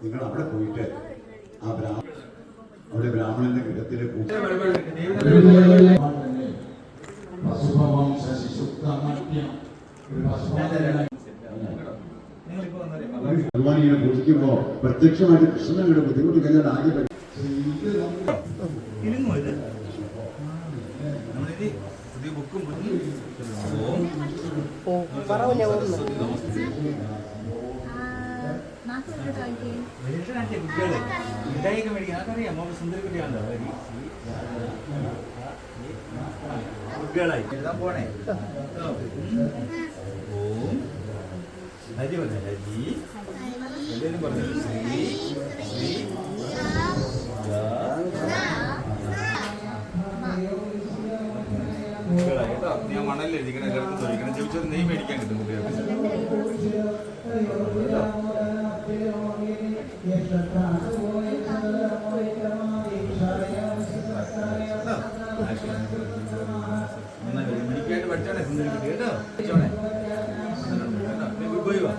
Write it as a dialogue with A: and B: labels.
A: നിങ്ങൾ അവിടെ പോയിട്ട് ആ ബ്രാഹ്മ അവിടെ ബ്രാഹ്മണന്റെ
B: ഒരു പശുഭവനം
A: ഭഗവാൻ ഇങ്ങനെ പൂജിക്കുമ്പോ പ്രത്യക്ഷമായിട്ട് കൃഷ്ണൻ അങ്ങോട്ട് ബുദ്ധിമുട്ട് കഴിഞ്ഞാൽ ആദ്യം പഠി-
C: ഇലുങ്ങോ പോണേ ഞാൻ മണലിൽ എഴുതിക്കണം ചോദിക്കണം ചോദിച്ചത് നെയ് മേടിക്കാൻ കിട്ടും കുട്ടികൾക്ക് പഠിച്ചോണേ കുട്ടി. പഠിച്ചോണേ പോയി വാ